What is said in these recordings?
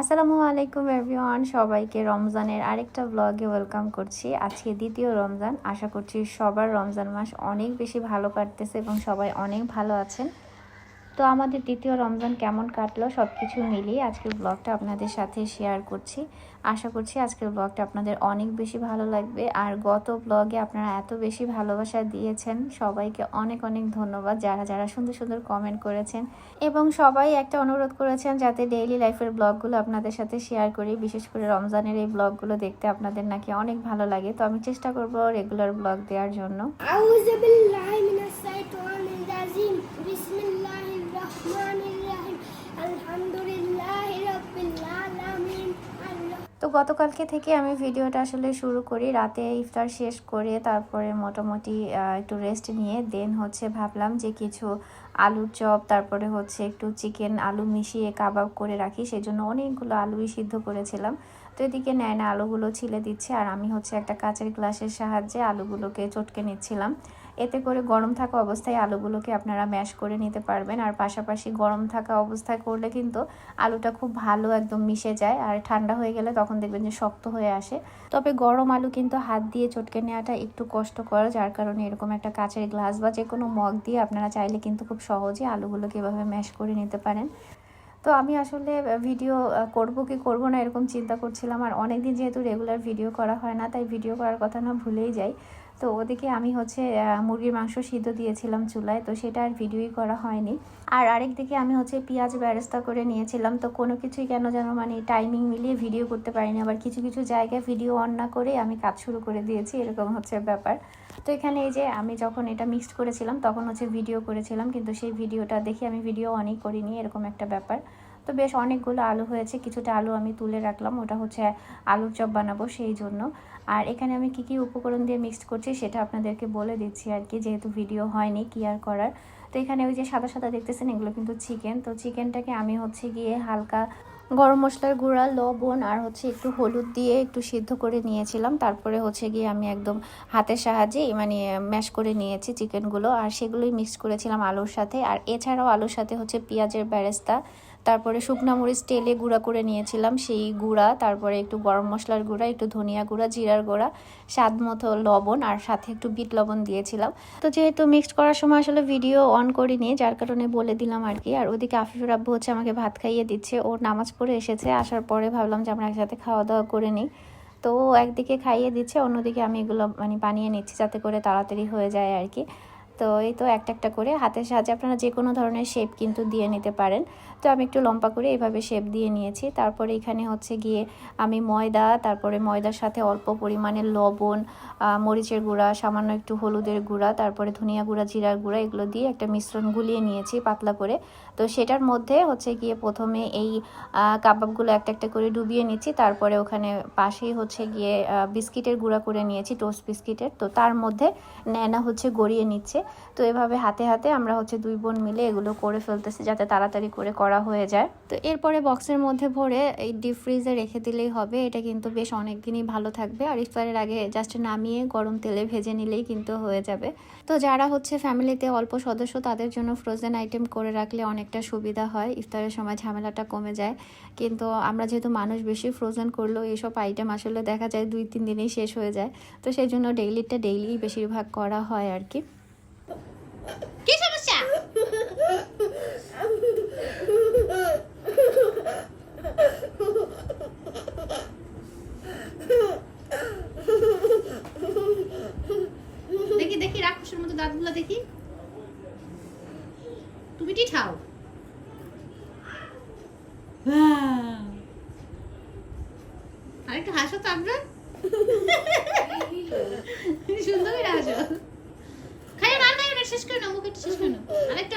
আসসালামু আলাইকুম এভরিওয়ান, সবাইকে রমজানের আরেকটা ব্লগে ওয়েলকাম করছি। আজকে দ্বিতীয় রমজান। আশা করছি সবার রমজান মাস অনেক বেশি ভালো কাটতেছে এবং সবাই অনেক ভালো আছেন। তো আমাদের দ্বিতীয় রমজান কেমন কাটলো সব কিছু মিলিয়ে আজকের ব্লগটা আপনাদের সাথে শেয়ার করছি। আশা করছি আজকের ব্লগটা আপনাদের অনেক বেশি ভালো লাগবে। আর গত ব্লগে আপনারা এত বেশি ভালোবাসা দিয়েছেন, সবাইকে অনেক অনেক ধন্যবাদ যারা যারা সুন্দর সুন্দর কমেন্ট করেছেন। এবং সবাই একটা অনুরোধ করেছেন যাতে ডেইলি লাইফের ব্লগগুলো আপনাদের সাথে শেয়ার করি। বিশেষ করে রমজানের এই ব্লগগুলো দেখতে আপনাদের নাকি অনেক ভালো লাগে। তো আমি চেষ্টা করব রেগুলার ব্লগ দেওয়ার জন্য। তো গতকালকে থেকে আমি ভিডিওটা আসলে শুরু করি। রাতে ইফতার শেষ করে তারপরে মোটামুটি একটু রেস্ট নিয়ে দেন হচ্ছে ভাবলাম যে কিছু আলুর চপ, তারপরে হচ্ছে একটু চিকেন আলু মিশিয়ে কাবাব করে রাখি। সেই জন্য অনেকগুলো আলুই সিদ্ধ করেছিলাম। তো এদিকে নেয় না আলুগুলো ছিলে দিচ্ছে, আর আমি হচ্ছে একটা কাচের গ্লাসের সাহায্যে আলুগুলোকে চটকে নিচ্ছিলাম। এতে করে গরম থাকা অবস্থায় আলুগুলোকে আপনারা ম্যাশ করে নিতে পারবেন। আর পাশাপাশি গরম থাকা অবস্থায় করলে কিন্তু আলুটা খুব ভালো একদম মিশে যায় আর ঠান্ডা হয়ে গেলে তখন দেখবেন যে শক্ত হয়ে আসে। তবে গরম আলু কিন্তু হাত দিয়ে চটকে নেওয়াটা একটু কষ্টকর, যার কারণে এরকম একটা কাঁচের গ্লাস বা যে কোনো মগ দিয়ে আপনারা চাইলে কিন্তু খুব সহজে আলুগুলোকে এভাবে ম্যাশ করে নিতে পারেন। তো আমি আসলে ভিডিও, করব কি করব না এরকম চিন্তা করছিলাম। আর অনেক দিন যেহেতু রেগুলার ভিডিও করা হয় না, তাই ভিডিও করার কথা না ভুলেই যাই। তো ওদিকে আমি হচ্ছে মুরগির মাংস সিদ্ধ দিয়েছিলাম চুলায়, তো সেটা আর ভিডিওই করা হয়নি। আর আরেক দিকে আমি হচ্ছে পেঁয়াজ ব্যবস্থা করে নিয়েছিলাম, তো কোনো কিছুই কেন যেন মানে টাইমিং মিলিয়ে ভিডিও করতে পারিনি। আবার কিছু কিছু জায়গায় ভিডিও অন না করে আমি কাজ শুরু করে দিয়েছি, এরকম হচ্ছে ব্যাপার। তো এখানে এই যে আমি যখন এটা মিক্সড করেছিলাম, তখন হচ্ছে ভিডিও করেছিলাম, কিন্তু সেই ভিডিওটা দেখে আমি ভিডিও অনই করিনি, এরকম একটা ব্যাপার। তো বেশ অনেকগুলো আলু হয়েছে, কিছুটা আলু আমি তুলে রাখলাম, ওটা হচ্ছে আলুর চপ বানাবো সেই জন্য। আর এখানে আমি কি কি উপকরণ দিয়ে মিক্সড করছি সেটা আপনাদেরকে বলে দিচ্ছি আর কি, যেহেতু ভিডিও হয়নি কি আর করার। তো এখানে ওই যে সাদা সাদা দেখতেছেন, এগুলো কিন্তু চিকেন তো চিকেনটাকে আমি হচ্ছে গিয়ে হালকা গরম মশলার গুঁড়া, লবণ আর হচ্ছে একটু হলুদ দিয়ে একটু সিদ্ধ করে নিয়েছিলাম। তারপরে হচ্ছে গিয়ে আমি একদম হাতের সাহায্যে মানে ম্যাশ করে নিয়েছি চিকেনগুলো আর সেগুলোই মিক্স করেছিলাম আলুর সাথে। আর এছাড়াও আলুর সাথে হচ্ছে পেঁয়াজের বেরেস্তা তারপরে শুকনো মরিচ তেলে গুঁড়া করে নিয়েছিলাম, সেই গুঁড়া, তারপরে একটু গরম মশলার গুঁড়া, একটু ধনিয়া গুঁড়া, জিরার গুঁড়া, স্বাদ মতো লবণ আর সাথে একটু বিট লবণ দিয়েছিলাম। তো যেহেতু মিক্সড করার সময় আসলে ভিডিও অন করিনি, যার কারণে বলে দিলাম আর কি। আর ওদিকে আফিফুর আব্বু হচ্ছে আমাকে ভাত খাইয়ে দিচ্ছে, ও নামাজ পড়ে এসেছে, আসার পরে ভাবলাম যে আমরা একসাথে খাওয়া দাওয়া করে নিই। তো একদিকে খাইয়ে দিচ্ছে, অন্যদিকে আমি এগুলো মানে বানিয়ে নিচ্ছি, যাতে করে তাড়াতাড়ি হয়ে যায় আর কি। তো এই তো একটা একটা করে হাতের সাহায্যে আপনারা যে কোনো ধরনের শেপ কিন্তু দিয়ে নিতে পারেন। তো আমি একটু লম্বা করে এইভাবে শেপ দিয়ে নিয়েছি। তারপরে এখানে হচ্ছে গিয়ে আমি ময়দা, তারপরে ময়দার সাথে অল্প পরিমাণে লবণ মরিচের গুঁড়া, সামান্য একটু হলুদের গুঁড়া, তারপরে ধনিয়া গুঁড়া, জিরার গুঁড়া, এগুলো দিয়ে একটা মিশ্রণ গুলিয়ে নিয়েছি পাতলা করে। তো সেটার মধ্যে হচ্ছে গিয়ে প্রথমে এই কাবাবগুলো একটা একটা করে ডুবিয়ে নিচ্ছি। তারপরে ওখানে পাশেই হচ্ছে গিয়ে বিস্কিটের গুঁড়া করে নিয়েছি, টোস্ট বিস্কিটের। তো তার মধ্যে ন্যানা হচ্ছে গড়িয়ে নিচ্ছে। তো এভাবে হাতে হাতে আমরা হচ্ছে দুই বোন মিলে এগুলো করে ফেলতেছি যাতে তাড়াতাড়ি করে করা হয়ে যায়। তো এরপরে বক্সের মধ্যে ভরে এই ডিপ ফ্রিজে রেখে দিলেই হবে। এটা কিন্তু বেশ অনেক দিনই ভালো থাকবে। আর ইফতারের আগে জাস্ট নামিয়ে গরম তেলে ভেজে নিলেই কিন্তু হয়ে যাবে। তো যারা হচ্ছে ফ্যামিলিতে অল্প সদস্য, তাদের জন্য ফ্রোজেন আইটেম করে রাখলে অনেকটা সুবিধা হয়। ইফতারের সময় ঝামেলাটা কমে যায়। কিন্তু আমরা যেহেতু মানুষ বেশি ফ্রোজেন করলেও এইসব আইটেম আসলে দেখা যায় দুই, তিন দিনেই শেষ হয়ে যায়। তো সেই জন্য ডেইলিটা ডেইলি বেশিরভাগ করা হয় আর কি। কি সমস্যা? দেখি দেখি, রাক্ষসের মতো দাঁতগুলো দেখি। তুমি টি খাও। আরেকটু হাসো তো আমরা। সুন্দর হাসো। শেষ করে নাও মুখটা শেষ করে নাও। আরেকটা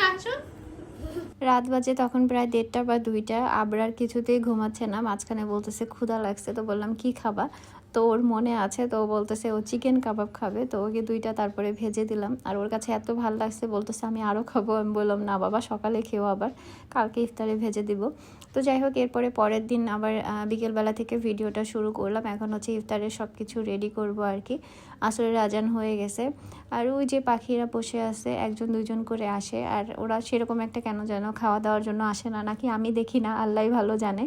রাত বাজে তখন প্রায় দেড়টা বা দুইটা। আবরার কিছুতেই ঘুমাচ্ছে না, মাঝখানে বলতেছে, ক্ষুধা লাগছে। তো বললাম, কি খাবা? তো ওর মনে আছে, তো বলতেছে, ও চিকেন কাবাব খাবে। তো ওকে দুইটা তারপরে ভেজে দিলাম। আর ওর কাছে এত ভালো লাগছে, বলতেছে, আমি আরও খাব। আমি বললাম, না বাবা, সকালে খেও আবার। কালকে ইফতারে ভেজে দিব। তো যাই হোক, এরপরে পরের দিন আবার বিকেলবেলা থেকে ভিডিওটা শুরু করলাম। এখন হচ্ছে ইফতারের সব কিছু রেডি করব আর কি। আসরের আজান হয়ে গেছে। আর ওই যে পাখিরা বসে আছে, একজন দুজন করে আসে। আর ওরা সেরকম একটা কেন যেন খাওয়া দাওয়ার জন্য আসে না। নাকি আমি দেখি না আল্লাহ ভালো জানে।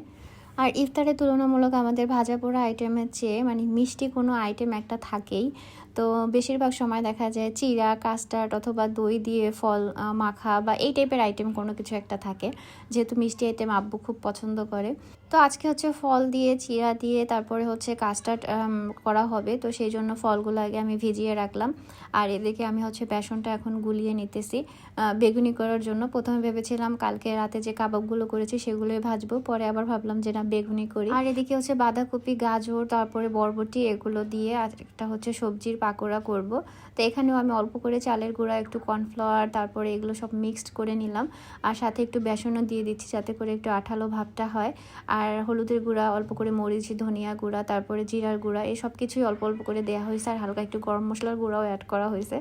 আর ইফতারে তুলনামূলক আমাদের ভাজা পোড়া আইটেমের চেয়ে মানে মিষ্টি কোনো আইটেম একটা থাকেই। তো বেশিরভাগ সময় দেখা যায় চিরা, কাস্টার্ড অথবা দই দিয়ে ফল মাখা বা এই টাইপের আইটেম কোনো কিছু একটা থাকে। যেহেতু মিষ্টি আইটেম আব্বু খুব পছন্দ করে। তো আজকে হচ্ছে ফল দিয়ে, চিরা দিয়ে, তারপরে হচ্ছে কাস্টার্ড করা হবে। তো সেই জন্য ফলগুলো আগে আমি ভিজিয়ে রাখলাম। আর এদিকে আমি হচ্ছে বেসনটা এখন গুলিয়ে নিতেছি। বেগুনি করার জন্য প্রথমে ভেবেছিলাম কালকে রাতে যে কাবাবগুলো করেছি সেগুলোই ভাজবো। পরে আবার ভাবলাম যে না, বেগুনি করি। আর এদিকে হচ্ছে বাঁধাকপি, গাজর, তারপরে বরবটি এগুলো দিয়ে আর একটা হচ্ছে সবজির পাকোড়া করব। তো এখানেও আমি অল্প করে চালের গুঁড়া, একটু কর্নফ্লাওয়ার, তারপরে এগুলো সব মিক্সড করে নিলাম। আর সাথে একটু বেসনও দিয়ে দিচ্ছি যাতে করে একটু আঠালো ভাবটা হয়। আর হলুদের গুঁড়া, অল্প করে মরিচ, ধনিয়া গুঁড়া, তারপরে জিরার গুঁড়া, এই সব কিছুই অল্প অল্প করে দেওয়া হয়েছে। আর হালকা একটু গরম মশলার গুঁড়াও অ্যাড করা হয়েছে।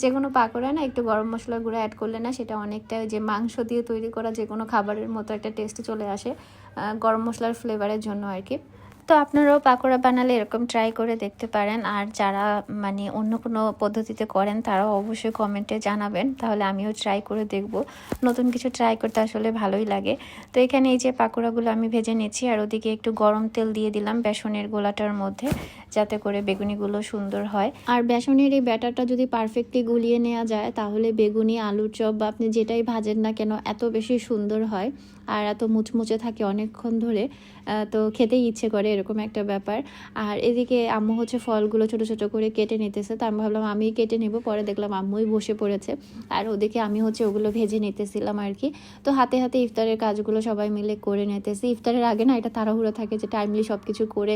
যে কোনো পাকোড়া না, একটু গরম মশলার গুঁড়া অ্যাড করলে না, সেটা অনেকটা যে মাংস দিয়ে তৈরি করা যে কোনো খাবারের মতো একটা টেস্ট চলে আসে গরম মশলার ফ্লেভারের জন্য আর কি। তো আপনারাও পাকোড়া বানালে এরকম ট্রাই করে দেখতে পারেন। আর যারা মানে অন্য কোনো পদ্ধতিতে করেন, তারাও অবশ্যই কমেন্টে জানাবেন। তাহলে আমিও ট্রাই করে দেখব। নতুন কিছু ট্রাই করতে আসলে ভালোই লাগে। তো এখানে এই যে পাকোড়াগুলো আমি ভেজে নিচ্ছি আর ওদিকে একটু গরম তেল দিয়ে দিলাম বেসনের গোলাটার মধ্যে। যাতে করে বেগুনিগুলো সুন্দর হয়। আর বেসনের এই ব্যাটারটা যদি পারফেক্টলি গুলিয়ে নেওয়া যায়, তাহলে বেগুনি, আলুর চপ বা আপনি যেটাই ভাজেন না কেন, এত বেশি সুন্দর হয় আর এত মুচমুচে থাকে অনেকক্ষণ ধরে। তো খেতেই ইচ্ছে করে এরকম একটা ব্যাপার। আর এদিকে আম্মু হচ্ছে ফলগুলো ছোট ছোট করে কেটে নিতেছে। তো আমি ভাবলাম আমি কেটে নেব, পরে দেখলাম আম্মুই বসে পড়েছে। আর ওদিকে আমি হচ্ছে ওগুলো ভেজে নিতেছিলাম আর কি। তো হাতে হাতে ইফতারের কাজগুলো সবাই মিলে করে নিতেছি। ইফতারের আগে না, এটা তাড়াহুড়ো থাকে যে টাইমলি সব কিছু করে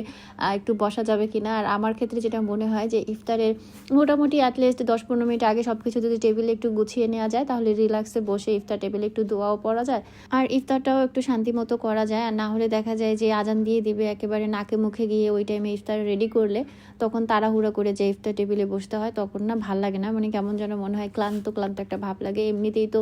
একটু বসা যাবে কিনা আর আমার ক্ষেত্রে যেটা মনে হয় যে ইফতারের মোটামুটি অ্যাটলিস্ট দশ পনেরো মিনিট আগে সব কিছু যদি টেবিলে একটু গুছিয়ে নেওয়া যায়, তাহলে রিল্যাক্সে বসে ইফতার টেবিলে একটু দোয়াও পড়া যায়। আর ইফতারটাও একটু শান্তি মতো করা যায়। আর না হলে দেখা যায় যে আজান দিয়ে দিবে একেবারে নাকে মুখে গিয়ে ওই টাইমে ইফতার রেডি করলে, তখন তাড়াহুড়ো করে যে ইফতার টেবিলে বসতে হয়, তখন না ভালো লাগে না। মানে কেমন যেন মনে হয় ক্লান্ত ক্লান্ত একটা ভাব লাগে। এমনিতেই তো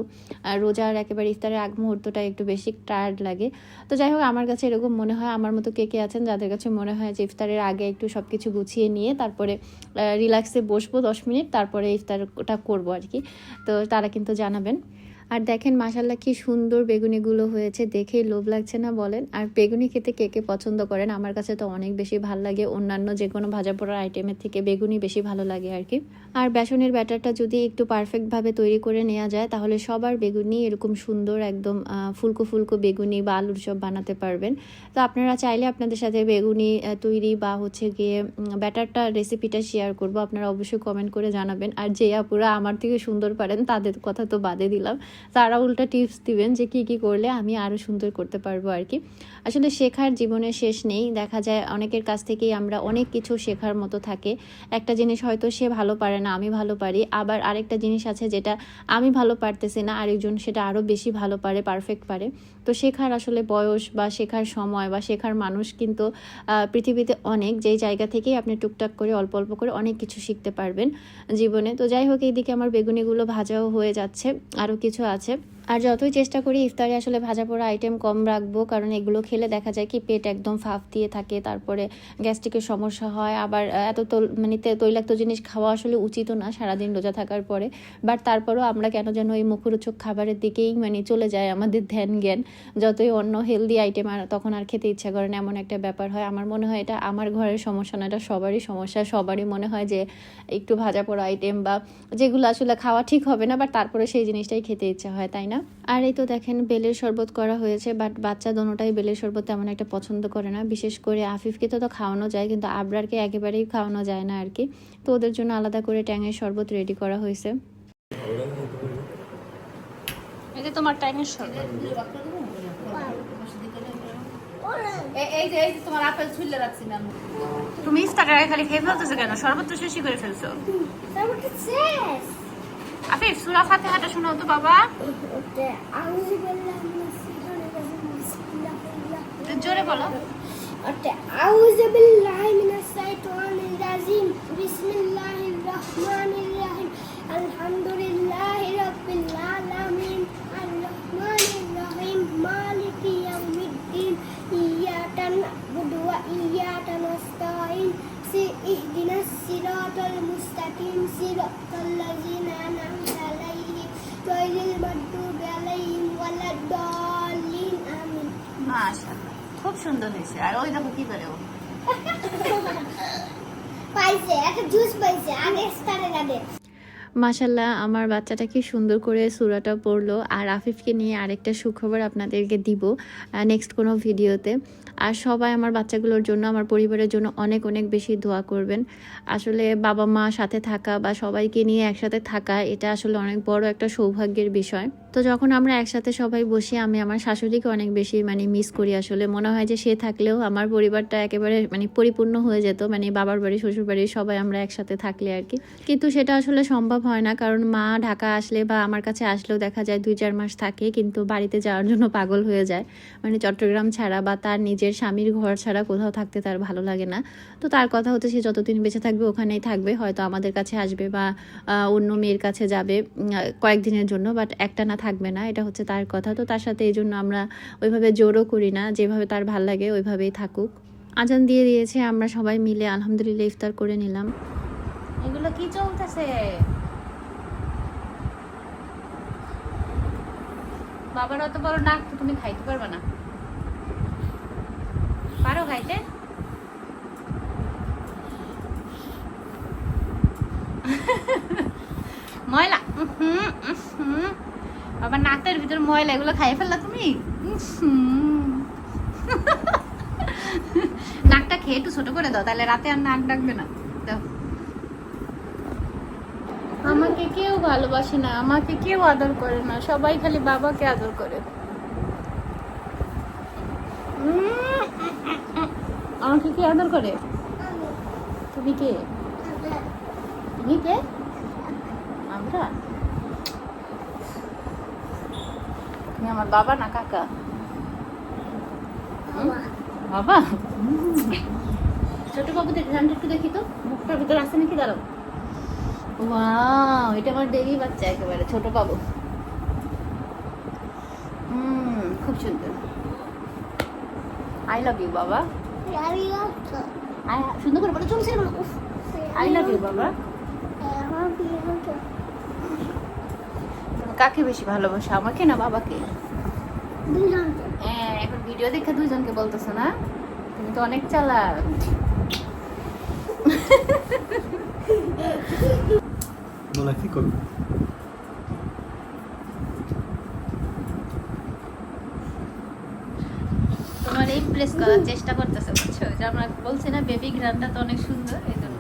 রোজার একেবারে ইফতারের আগ মুহূর্তটা একটু বেশি টায়ার্ড লাগে। তো যাই হোক, আমার কাছে এরকম মনে হয়। আমার মতো কে কে আছেন, যাদের কাছে মনে হয় যে ইফতারের আগে একটু সব কিছু গুছিয়ে নিয়ে তারপরে রিল্যাক্সে বসবো দশ মিনিট, তারপরে ইফতারটা করব আর কি। তো তারা কিন্তু জানাবেন। আর দেখেন মাসাল্লাহ কি সুন্দর বেগুনিগুলো হয়েছে দেখেই লোভ লাগছে না বলেন। আর বেগুনি খেতে কে কে পছন্দ করেন? আমার কাছে তো অনেক বেশি ভালো লাগে। অন্যান্য যে কোনো ভাজা পোড়ার আইটেমের থেকে বেগুনি বেশি ভালো লাগে আর কি। আর বেসনের ব্যাটারটা যদি একটু পারফেক্টভাবে তৈরি করে নেওয়া যায়, তাহলে সবার বেগুনি এরকম সুন্দর একদম ফুলকো ফুলকো বেগুনি বা আলুর চপ বানাতে পারবেন। তো আপনারা চাইলে আপনাদের সাথে বেগুনি তৈরি বা হচ্ছে গিয়ে ব্যাটারটা রেসিপিটা শেয়ার করব। আপনারা অবশ্যই কমেন্ট করে জানাবেন। আর যে আপুরা আমার থেকে সুন্দর পারেন, তাদের কথা তো বাদে দিলাম। তারা উল্টা টিপস দিবেন যে কি কি করলে আমি আরও সুন্দর করতে পারব আর কি। আসলে শেখার জীবনে শেষ নেই। দেখা যায় অনেকের কাছ থেকেই আমরা অনেক কিছু শেখার মতো থাকে। একটা জিনিস হয়তো সে ভালো পারে না আমি ভালো পারি। আবার আরেকটা জিনিস আছে যেটা আমি ভালো পারতেছি না, আরেকজন সেটা আরও বেশি ভালো পারে পারফেক্ট পারে। তো শেখার আসলে বয়স বা শেখার সময় বা শেখার মানুষ কিন্তু পৃথিবীতে অনেক। যেই জায়গা থেকেই আপনি টুকটাক করে, অল্প অল্প করে অনেক কিছু শিখতে পারবেন জীবনে। তো যাই হোক, এইদিকে আমার বেগুনিগুলো ভাজাও হয়ে যাচ্ছে, আরও কিছু আছে। আর যতই চেষ্টা করি, ইফতারে আসলে ভাজা পোড়া আইটেম কম রাখব, কারণ এগুলো খেলে দেখা যায় কি, পেট একদম ফাঁপ দিয়ে থাকে, তারপরে গ্যাস্ট্রিকের সমস্যা হয়। আবার এত মানে তৈলাক্ত জিনিস খাওয়া আসলে উচিত না সারাদিন রোজা থাকার পরে। বাট তারপরেও আমরা কেন যেন এই মুখরোচক খাবারের দিকেই মানে চলে যায় আমাদের ধ্যান জ্ঞান। যতই অন্য হেলদি আইটেম আর তখন আর খেতে ইচ্ছা করে না এমন একটা ব্যাপার হয়। আমার মনে হয় এটা আমার ঘরের সমস্যা না এটা সবারই সমস্যা। সবারই মনে হয় যে একটু ভাজা পোড়া আইটেম বা যেগুলো আসলে খাওয়া ঠিক হবে না বাট তারপরে সেই জিনিসটাই খেতে ইচ্ছা হয় তাই না? আর এই তো দেখেন বেলের শরবত করা হয়েছে বাট বাচ্চা দোনোটাই বেলের শরবত তেমন একটা পছন্দ করে না। বিশেষ করে আফিফকে তো তো খাওয়ানো যায় কিন্তু আবরারকে একেবারেই খাওয়ানো যায় না আর কি। তো ওদের জন্য আলাদা করে ট্যাঙের শরবত রেডি করা হয়েছে। এই যে তোমার ট্যাঙের শরবত। এই- এই যে এই যে তোমার আপেল ছুলে রাখছি না তুমি ইফতারের খালি খেয়ে ফেলতেছো কেন? শরবত তো শেষই করে ফেলছো। আফিফ সুরা ফাতিহাটা শোনাও তো বাবা। ওটা আউযু বিল্লাহি মিনাশ শাইতানির রাজিম বিসমিল্লাহির রাহমানির জোরে বলো। শাইতানির ইয়াকা না'বুদু ওয়া ইয়াকা নাস্তাঈন اهدنا الصراط المستقيم صراط الذين أنعمت عليهم غير المغضوب عليهم ولا الضالين آمين মাশাআল্লাহ খুব সুন্দর হয়েছে আর ওই দেখো কি করে ও পাইছে একটা জুস পাইছে আগে স্টারে আগে মাশাল্লাহ আমার বাচ্চাটা কি সুন্দর করে সুরাটা পড়ল। আর আফিফকে নিয়ে আরেকটা সুখবর আপনাদেরকে দিব নেক্সট কোনো ভিডিওতে। আর সবাই আমার বাচ্চাগুলোর জন্য, আমার পরিবারের জন্য অনেক অনেক বেশি দোয়া করবেন। আসলে বাবা মা সাথে থাকা বা সবাইকে নিয়ে একসাথে থাকা, এটা আসলে অনেক বড় একটা সৌভাগ্যের বিষয়। তো যখন আমরা একসাথে সবাই বসি, আমি আমার শাশুড়িকে অনেক বেশি মানে মিস করি আসলে। মনে হয় যে সে থাকলেও আমার পরিবারটা একেবারে মানে পরিপূর্ণ হয়ে যেত মানে বাবার বাড়ি শ্বশুর বাড়ি সবাই আমরা একসাথে থাকলে আর কি। কিন্তু সেটা আসলে সম্ভব হয় না, কারণ মা ঢাকা আসলে বা আমার কাছে আসলেও দেখা যায় দুই, চার মাস থাকে, কিন্তু বাড়িতে যাওয়ার জন্য পাগল হয়ে যায়। মানে চট্টগ্রাম ছাড়া বা তার নিজের স্বামীর ঘর ছাড়া কোথাও থাকতে তার ভালো লাগে না। তো তার কথা হচ্ছে সে যতদিন বেঁচে থাকবে ওখানেই থাকবে, হয়তো আমাদের কাছে আসবে বা অন্য মেয়ের কাছে যাবে কয়েকদিনের জন্য বাট একটা না থাকবে না এটা হচ্ছে তার কথা। তো তার সাথে এই জন্য আমরা ওইভাবে জোরও করি না যেভাবে তার ভালো লাগে ওইভাবেই থাকুক। আজান দিয়ে দিয়েছে আমরা সবাই মিলে আলহামদুলিল্লাহ ইফতার করে নিলাম। এগুলো কি চলতেছে? বাবার অত বড় নাক তুমি খাইতে পারবে না। পারো খাইতে? ময়লা। উহুম, উহুম। বাবার নাকের ভিতর ময়লা এগুলো খাই ফেললা তুমি? নাকটা খেয়ে একটু ছোট করে দাও, তাহলে রাতে আর নাক ডাকবে না। আমাকে কেউ ভালোবাসে না, আমাকে কেউ আদর করে না, সবাই খালি বাবাকে আদর করে। আমাকে কে আদর করে? তুমি কে? তুমি কে আমরা তুমি আমার বাবা না কাকা? বাবা বাবা? ছোট বাবুদের ধ্যানটা একটু দেখি তো। মুখটার ভিতর আছে নাকি? দাঁড়াও। ওয়াও এটা আমার দেবী বাচ্চা একেবারে ছোট বাবু। হুম খুব সুন্দর। আই লাভ ইউ বাবা। সুন্দর করে বলো চলছে আই লাভ ইউ বাবা। কাকে বেশি ভালোবাসো আমাকে না বাবাকে? হ্যাঁ এখন ভিডিও দেখে দুইজনকে বলতেছো না? তুমি তো অনেক চালাক। বলা কি করব? তোমার ইমপ্রেস করার চেষ্টা করতেছে বুঝছ? যে আমরা বলছি না বেবি গ্রান্ডটা তো অনেক সুন্দর এই জন্য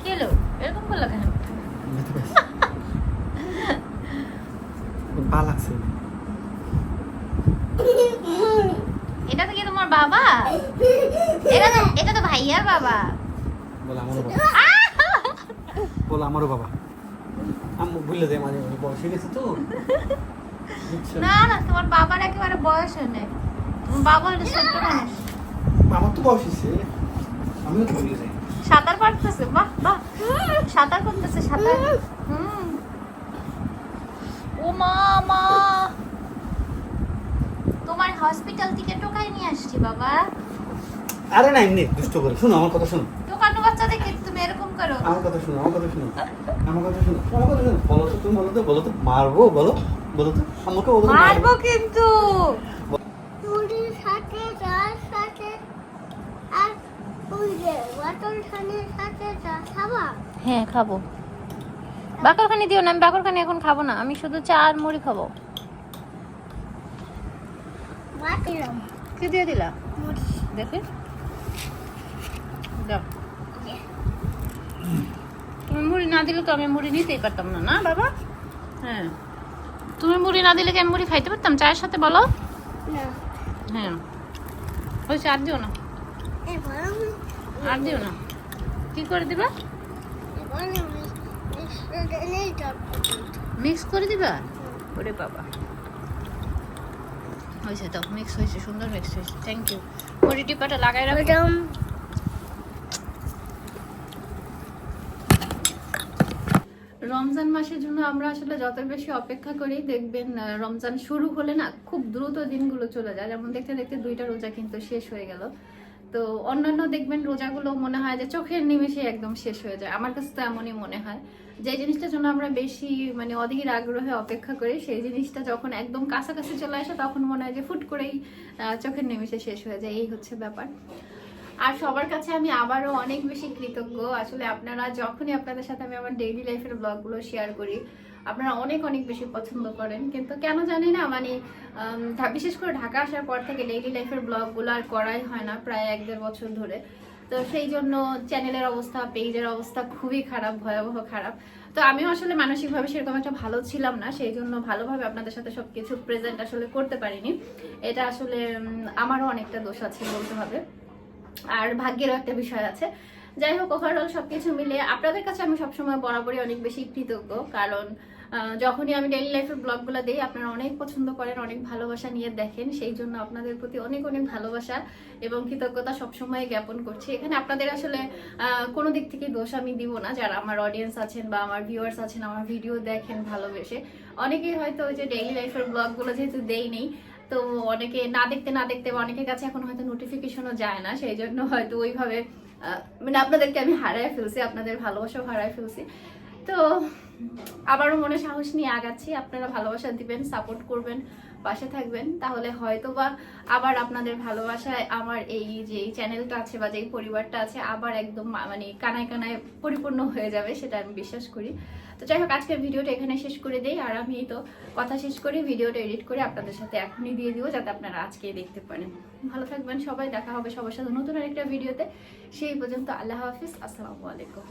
কি হলো এরকম করল কেন যেতে পারছি পা লাগছে এটা তো কি তোমার বাবা। এটা তো এটা তো ভাইয়ার বাবা। বলে আমারও বাবা। বলে আমারও বাবা। আম্মু ভুলে দেয় মাঝে মাঝে বয়স হয়ে গেছে তো। না না তোমার বাবার একেবারে বয়স হয় নাই। তোমার বাবা হলো ছোট্ট মানুষ। আমার তো বয়স হয়েছে। আমিও তো ভুলে যাই। সাঁতার কাটতেছে বাহ বাহ। সাঁতার করতেছে সাঁতার। হুম। ও মা মা। তোমার হসপিটাল থেকে টোকাই নিয়ে আসছি বাবা। আরে না এমনি দুষ্ট করে। শোনো আমার কথা শোনো। টোকানো বাচ্চা দেখে তুমি এরকম করো। আমার কথা শোনো আমার কথা শোনো। আমার কথা শোনো আমার কথা শোনো। বলো তো তুমি বলো তো বলো তো। মারবো বলো। বলো তো আমাকে বলো মারবো। কিন্তু। মুড়ির সাথে সাথে আর ওই যে বাটন খানের সাথে চা খাবা? হ্যাঁ খাব। বাকরখানি দিও না আমি বাকরখানি এখন খাব না। আমি শুধু চা আর মুড়ি খাব। কি দিয়ে দিলা? দেখে। দাও। তুমি মুড়ি না দিলে তো আমি মুড়ি নিতেই পারতাম না না বাবা? হ্যাঁ। তুমি মুড়ি না দিলে কি আমি মুড়ি খাইতে পারতাম? চায়ের সাথে বলো। হ্যাঁ। হয়েছে আর দিও না। আর দিও না। কি করে দিবা? মিক্স করে দিবা? ওরে বাবা। হয়েছে তো মিক্স হয়েছে সুন্দর মিক্স হয়েছে থ্যাংক ইউ মুড়ি টিপাটা লাগাই রাখো। রমজান মাসের জন্য আমরা আসলে যত বেশি অপেক্ষা করি দেখবেন রমজান শুরু হলে না খুব দ্রুত দিনগুলো চলে যায়। যেমন দেখতে দেখতে দুইটা রোজা কিন্তু শেষ হয়ে গেল। তো অন্যান্য দেখবেন রোজাগুলো মনে হয় যে চোখের নিমেষে একদম শেষ হয়ে যায়। আমার কাছে তো এমনই মনে হয়। যে জিনিসটার জন্য আমরা বেশি মানে অধীর আগ্রহে অপেক্ষা করি, সেই জিনিসটা যখন একদম কাছাকাছি চলে আসে, তখন মনে হয় যে ফুট করেই চোখের নিমেষে শেষ হয়ে যায়। এই হচ্ছে ব্যাপার। আর সবার কাছে আমি আবারও অনেক বেশি কৃতজ্ঞ। আসলে আপনারা, যখনই আপনাদের সাথে আমি আমার ডেইলি লাইফের ব্লগগুলো শেয়ার করি, আপনারা অনেক অনেক বেশি পছন্দ করেন। কিন্তু কেন জানি না মানে বিশেষ করে ঢাকা আসার পর থেকে ডেইলি লাইফের ব্লগগুলো আর করাই হয় না, প্রায় এক দেড় বছর ধরে। তো সেই জন্য চ্যানেলের অবস্থা পেজের অবস্থা খুবই খারাপ, ভয়াবহ খারাপ। তো আমিও আসলে মানসিকভাবে সেরকম একটা ভালো ছিলাম না, সেই জন্য ভালোভাবে আপনাদের সাথে সবকিছু প্রেজেন্ট আসলে করতে পারিনি। এটা আসলে আমারও অনেকটা দোষ আছে বলতে হবে। আর ভাগ্যেরও একটা বিষয় আছে। যাই হোক ওভারঅল সবকিছু মিলে আপনাদের কাছে আমি সবসময় বরাবরই অনেক বেশি কৃতজ্ঞ, কারণ যখনই আমি ডেইলি লাইফের ব্লগগুলো দিই, আপনারা অনেক পছন্দ করেন, অনেক ভালোবাসা নিয়ে দেখেন। সেই জন্য আপনাদের প্রতি অনেক অনেক ভালোবাসা এবং কৃতজ্ঞতা সবসময় জ্ঞাপন করছি। এখানে আপনাদের আসলে কোনো দিক থেকে দোষ আমি দিব না। যারা আমার অডিয়েন্স আছেন বা আমার ভিউয়ার্স আছেন, আমার ভিডিও দেখেন, ভালোবেসে। অনেকেই হয়তো ওই যে ডেইলি লাইফের ব্লগগুলো যেহেতু দেই নেই, তো অনেকে না দেখতে না দেখতে, বা অনেকের কাছে এখন হয়তো নোটিফিকেশনও যায় না। সেই জন্য হয়তো ওইভাবে মানে আপনাদেরকে আমি হারায় ফেলছি, আপনাদের ভালোবাসাও হারায় ফেলছি। তো আবারও মনে সাহস নিয়ে আগাচ্ছি। আপনারা ভালোবাসা দিবেন সাপোর্ট করবেন, পাশে থাকবেন। তাহলে হয়তো বা আবার আপনাদের ভালোবাসায় আমার এই যে চ্যানেলটা আছে বা যে পরিবারটা আছে আবার একদম মানে কানায় কানায় পরিপূর্ণ হয়ে যাবে, সেটা আমি বিশ্বাস করি। তো যাই হোক, আজকের ভিডিওটা এখানে শেষ করে দেই। আর আমি তো কথা শেষ করে, ভিডিওটা এডিট করে আপনাদের সাথে এখনই দিয়ে দিব, যাতে আপনারা আজকেই দেখতে পারেন। ভালো থাকবেন সবাই, দেখা হবে সবার সাথে নতুন আরেকটা ভিডিওতে। সেই পর্যন্ত আল্লাহ হাফিজ, আসসালামু আলাইকুম।